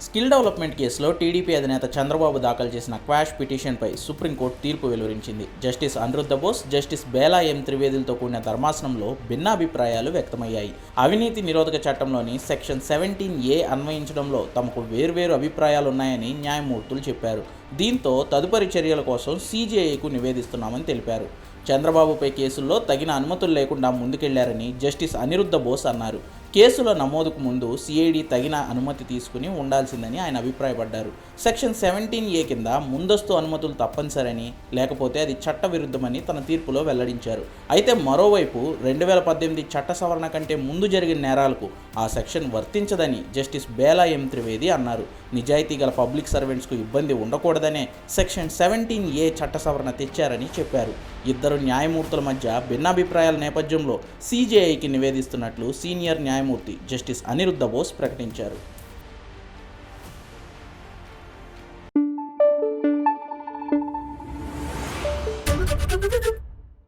Skill development కేసులో TDP అధినేత చంద్రబాబు దాఖలు చేసిన క్వాష్ పిటిషన్పై సుప్రీంకోర్టు తీర్పు వెలువరించింది. Justice Aniruddha Bose justice Bela M త్రివేదులతో కూడిన ధర్మాసనంలో భిన్నాభిప్రాయాలు వ్యక్తమయ్యాయి. అవినీతి నిరోధక చట్టంలోని సెక్షన్ సెవెంటీన్ ఏ అన్వయించడంలో తమకు వేర్వేరు అభిప్రాయాలున్నాయని న్యాయమూర్తులు చెప్పారు. దీంతో తదుపరి చర్యల కోసం సీజేఐకు నివేదిస్తున్నామని తెలిపారు. చంద్రబాబుపై కేసుల్లో తగిన అనుమతులు లేకుండా ముందుకెళ్ళారని జస్టిస్ అనిరుద్ధ బోస్ అన్నారు. కేసుల నమోదుకు ముందు సిఐడి తగిన అనుమతి తీసుకుని ఉండాల్సిందని ఆయన అభిప్రాయపడ్డారు. సెక్షన్ సెవెంటీన్ ఏ కింద ముందస్తు అనుమతులు తప్పనిసరని లేకపోతే అది చట్టవిరుద్ధమని తన తీర్పులో వెల్లడించారు. అయితే మరోవైపు రెండు వేల పద్దెనిమిది చట్ట సవరణ కంటే ముందు జరిగిన నేరాలకు ఆ సెక్షన్ వర్తించదని జస్టిస్ బేలా ఎం త్రివేది అన్నారు. నిజాయితీ గల పబ్లిక్ సర్వెంట్స్కు ఇబ్బంది ఉండకూడదనే సెక్షన్ సెవెంటీన్ ఏ చట్ట సవరణ తెచ్చారని చెప్పారు. ఇద్దరు న్యాయమూర్తుల మధ్య భిన్నాభిప్రాయాల నేపథ్యంలో సీజేఐకి నివేదిస్తున్నట్లు సీనియర్ న్యాయమూర్తి జస్టిస్ అనిరుద్ధ బోస్ ప్రకటించారు.